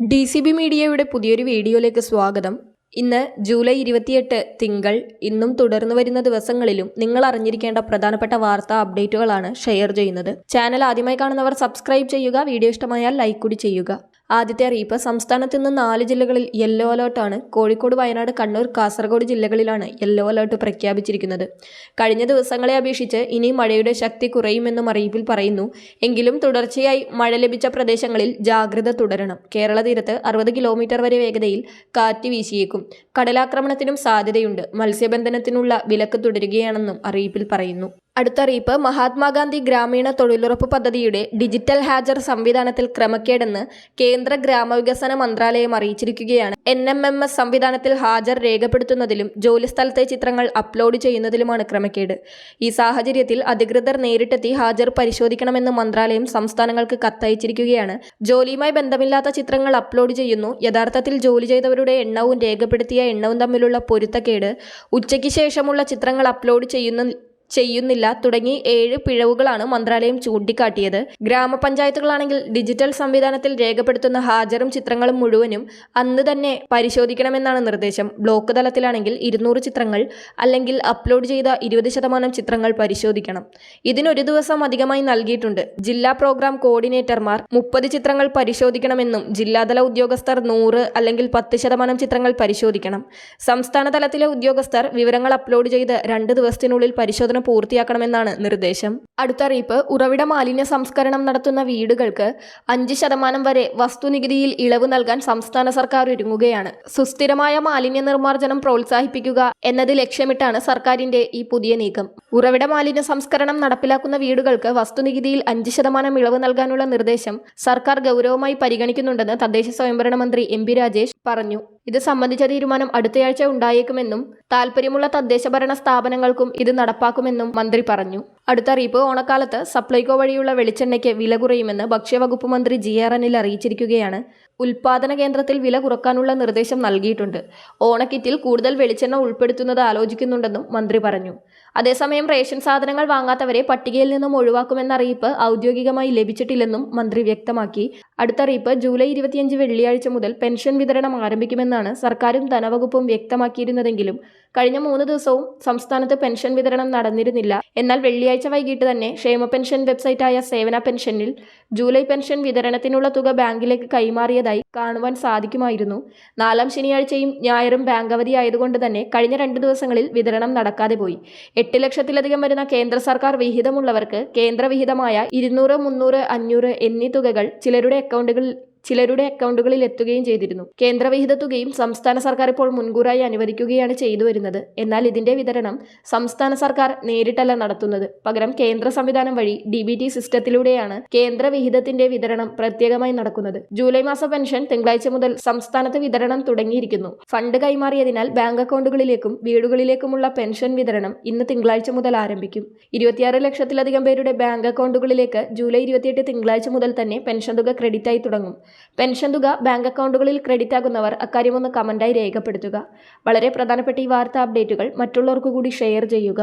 D C B മീഡിയയുടെ പുതിയൊരു വീഡിയോയിലേക്ക് സ്വാഗതം. ഇന്ന് ജൂലൈ ഇരുപത്തിയെട്ട് തിങ്കൾ ഇന്നും തുടർന്നു വരുന്ന ദിവസങ്ങളിലും നിങ്ങൾ അറിഞ്ഞിരിക്കേണ്ട പ്രധാനപ്പെട്ട വാർത്താ അപ്ഡേറ്റുകളാണ് ഷെയർ ചെയ്യുന്നത്. ചാനൽ ആദ്യമായി കാണുന്നവർ സബ്സ്ക്രൈബ് ചെയ്യുക വീഡിയോ ഇഷ്ടമായാൽ ലൈക്ക് കൂടി ചെയ്യുക. ആദ്യത്തെ അറിയിപ്പ്. സംസ്ഥാനത്ത് നിന്ന് നാല് ജില്ലകളിൽ യെല്ലോ അലേർട്ടാണ് കോഴിക്കോട് വയനാട് കണ്ണൂർ കാസർഗോഡ് ജില്ലകളിലാണ് യെല്ലോ അലേർട്ട് പ്രഖ്യാപിച്ചിരിക്കുന്നത്. കഴിഞ്ഞ ദിവസങ്ങളെ അപേക്ഷിച്ച് ഇനി മഴയുടെ ശക്തി കുറയുമെന്നും അറിയിപ്പിൽ പറയുന്നു. എങ്കിലും തുടർച്ചയായി മഴ ലഭിച്ച പ്രദേശങ്ങളിൽ ജാഗ്രത തുടരണം. കേരള തീരത്ത് അറുപത് കിലോമീറ്റർ വരെ വേഗതയിൽ കാറ്റ് വീശിയേക്കും. കടലാക്രമണത്തിനും സാധ്യതയുണ്ട്. മത്സ്യബന്ധനത്തിനുള്ള വിലക്ക് തുടരുകയാണെന്നും അറിയിപ്പിൽ പറയുന്നു. അടുത്ത അറിയിപ്പ് മഹാത്മാഗാന്ധി ഗ്രാമീണ തൊഴിലുറപ്പ് പദ്ധതിയുടെ ഡിജിറ്റൽ ഹാജർ സംവിധാനത്തിൽ ക്രമക്കേടെന്ന് കേന്ദ്ര ഗ്രാമവികസന മന്ത്രാലയം അറിയിച്ചിരിക്കുകയാണ്. എൻ എം എം എസ് സംവിധാനത്തിൽ ഹാജർ രേഖപ്പെടുത്തുന്നതിലും ജോലിസ്ഥലത്തെ ചിത്രങ്ങൾ അപ്ലോഡ് ചെയ്യുന്നതിലുമാണ് ക്രമക്കേട്. ഈ സാഹചര്യത്തിൽ അധികൃതർ നേരിട്ടെത്തി ഹാജർ പരിശോധിക്കണമെന്ന് മന്ത്രാലയം സംസ്ഥാനങ്ങൾക്ക് കത്തയച്ചിരിക്കുകയാണ്. ജോലിയുമായി ബന്ധമില്ലാത്ത ചിത്രങ്ങൾ അപ്ലോഡ് ചെയ്യുന്നു. യഥാർത്ഥത്തിൽ ജോലി ചെയ്തവരുടെ എണ്ണവും രേഖപ്പെടുത്തിയ എണ്ണവും തമ്മിലുള്ള പൊരുത്തക്കേട് ഉച്ചയ്ക്ക് ശേഷമുള്ള ചിത്രങ്ങൾ അപ്ലോഡ് ചെയ്യുന്ന ചെയ്യുന്നില്ല തുടങ്ങി ഏഴ് പിഴവുകളാണ് മന്ത്രാലയം ചൂണ്ടിക്കാട്ടിയത്. ഗ്രാമപഞ്ചായത്തുകളാണെങ്കിൽ ഡിജിറ്റൽ സംവിധാനത്തിൽ രേഖപ്പെടുത്തുന്ന ഹാജറും ചിത്രങ്ങളും മുഴുവനും അന്ന് തന്നെ പരിശോധിക്കണമെന്നാണ് നിർദ്ദേശം. ബ്ലോക്ക് തലത്തിലാണെങ്കിൽ ഇരുന്നൂറ് ചിത്രങ്ങൾ അല്ലെങ്കിൽ അപ്ലോഡ് ചെയ്ത ഇരുപത് ശതമാനം ചിത്രങ്ങൾ പരിശോധിക്കണം. ഇതിനൊരു ദിവസം അധികമായി നൽകിയിട്ടുണ്ട്. ജില്ലാ പ്രോഗ്രാം കോർഡിനേറ്റർമാർ മുപ്പത് ചിത്രങ്ങൾ പരിശോധിക്കണമെന്നും ജില്ലാതല ഉദ്യോഗസ്ഥർ നൂറ് അല്ലെങ്കിൽ പത്ത് ശതമാനം ചിത്രങ്ങൾ പരിശോധിക്കണം. സംസ്ഥാന തലത്തിലെ ഉദ്യോഗസ്ഥർ വിവരങ്ങൾ അപ്ലോഡ് ചെയ്ത് രണ്ട് ദിവസത്തിനുള്ളിൽ പരിശോധന പൂർത്തിയാക്കണമെന്നാണ് നിർദ്ദേശം. അടുത്ത അറിയിപ്പ് ഉറവിട മാലിന്യ സംസ്കരണം നടത്തുന്ന വീടുകൾക്ക് അഞ്ച് ശതമാനം വരെ വസ്തുനികുതിയിൽ ഇളവ് നൽകാൻ സംസ്ഥാന സർക്കാർ ഒരുങ്ങുകയാണ്. സുസ്ഥിരമായ മാലിന്യ നിർമ്മാർജനം പ്രോത്സാഹിപ്പിക്കുക എന്നത് ലക്ഷ്യമിട്ടാണ് സർക്കാരിന്റെ ഈ പുതിയ നീക്കം. ഉറവിട മാലിന്യ സംസ്കരണം നടപ്പിലാക്കുന്ന വീടുകൾക്ക് വസ്തുനികുതിയിൽ അഞ്ച് ശതമാനം ഇളവ് നൽകാനുള്ള നിർദ്ദേശം സർക്കാർ ഗൗരവമായി പരിഗണിക്കുന്നുണ്ടെന്ന് തദ്ദേശ സ്വയംഭരണ മന്ത്രി എം രാജേഷ് പറഞ്ഞു. ഇത് സംബന്ധിച്ച തീരുമാനം അടുത്തയാഴ്ച ഉണ്ടായേക്കുമെന്നും താൽപ്പര്യമുള്ള തദ്ദേശ ഭരണ സ്ഥാപനങ്ങൾക്കും ഇത് നടപ്പാക്കുമെന്നും മന്ത്രി പറഞ്ഞു അടുത്ത അറിയിപ്പ് ഓണക്കാലത്ത് സപ്ലൈകോ വഴിയുള്ള വെളിച്ചെണ്ണയ്ക്ക് വില കുറയുമെന്ന് ഭക്ഷ്യവകുപ്പ് മന്ത്രി ജി ആർ അനിൽ അറിയിച്ചിരിക്കുകയാണ്. ഉൽപാദന കേന്ദ്രത്തിൽ വില കുറക്കാനുള്ള നിർദ്ദേശം നൽകിയിട്ടുണ്ട്. ഓണക്കിറ്റിൽ കൂടുതൽ വെളിച്ചെണ്ണ ഉൾപ്പെടുത്തുന്നത് ആലോചിക്കുന്നുണ്ടെന്നും മന്ത്രി പറഞ്ഞു. അതേസമയം റേഷൻ സാധനങ്ങൾ വാങ്ങാത്തവരെ പട്ടികയിൽ നിന്നും ഒഴിവാക്കുമെന്ന അറിയിപ്പ് ഔദ്യോഗികമായി ലഭിച്ചിട്ടില്ലെന്നും മന്ത്രി വ്യക്തമാക്കി. അടുത്ത അറിയിപ്പ് ജൂലൈ ഇരുപത്തിയഞ്ച് വെള്ളിയാഴ്ച മുതൽ പെൻഷൻ വിതരണം ആരംഭിക്കുമെന്നാണ് സർക്കാരും ധനവകുപ്പും വ്യക്തമാക്കിയിരുന്നതെങ്കിലും കഴിഞ്ഞ മൂന്ന് ദിവസവും സംസ്ഥാനത്ത് പെൻഷൻ വിതരണം നടന്നിരുന്നില്ല. എന്നാൽ വെള്ളിയാഴ്ച വൈകിട്ട് തന്നെ ക്ഷേമ പെൻഷൻ വെബ്സൈറ്റായ സേവന പെൻഷനിൽ ജൂലൈ പെൻഷൻ വിതരണത്തിനുള്ള തുക ബാങ്കിലേക്ക് കൈമാറിയതായി കാണുവാൻ സാധിക്കുമായിരുന്നു. നാലാം ശനിയാഴ്ചയും ഞായറും ബാങ്ക് അവധി ആയതുകൊണ്ട് തന്നെ കഴിഞ്ഞ രണ്ട് ദിവസങ്ങളിൽ വിതരണം നടക്കാതെ പോയി. എട്ട് ലക്ഷത്തിലധികം വരുന്ന കേന്ദ്ര സർക്കാർ വിഹിതമുള്ളവർക്ക് കേന്ദ്ര വിഹിതമായ ഇരുന്നൂറ് മുന്നൂറ് അഞ്ഞൂറ് എന്നീ തുകകൾ ചിലരുടെ അക്കൗണ്ടുകളിൽ ചിലരുടെ അക്കൗണ്ടുകളിൽ എത്തുകയും ചെയ്തിരുന്നു. കേന്ദ്രവിഹിത തുകയും സംസ്ഥാന സർക്കാർ ഇപ്പോൾ മുൻകൂറായി അനുവദിക്കുകയാണ് ചെയ്തു വരുന്നത്. എന്നാൽ ഇതിന്റെ വിതരണം സംസ്ഥാന സർക്കാർ നേരിട്ടല്ല നടത്തുന്നത്. പകരം കേന്ദ്ര സംവിധാനം വഴി ഡി ബി ടി സിസ്റ്റത്തിലൂടെയാണ് കേന്ദ്രവിഹിതത്തിന്റെ വിതരണം പ്രത്യേകമായി നടക്കുന്നത്. ജൂലൈ മാസ പെൻഷൻ തിങ്കളാഴ്ച മുതൽ സംസ്ഥാനത്ത് വിതരണം തുടങ്ങിയിരിക്കുന്നു. ഫണ്ട് കൈമാറിയതിനാൽ ബാങ്ക് അക്കൗണ്ടുകളിലേക്കും വീടുകളിലേക്കുമുള്ള പെൻഷൻ വിതരണം ഇന്ന് തിങ്കളാഴ്ച മുതൽ ആരംഭിക്കും. ഇരുപത്തിയാറ് ലക്ഷത്തിലധികം പേരുടെ ബാങ്ക് അക്കൗണ്ടുകളിലേക്ക് ജൂലൈ ഇരുപത്തിയെട്ട് തിങ്കളാഴ്ച മുതൽ തന്നെ പെൻഷൻ തുക ക്രെഡിറ്റായി തുടങ്ങും. പെൻഷൻ തുക ബാങ്ക് അക്കൗണ്ടുകളിൽ ക്രെഡിറ്റ് ആകുന്നവർ അക്കാര്യമൊന്ന് കമന്റായി രേഖപ്പെടുത്തുക. വളരെ പ്രധാനപ്പെട്ട ഈ വാർത്താ അപ്ഡേറ്റുകൾ മറ്റുള്ളവർക്ക് കൂടി ഷെയർ ചെയ്യുക.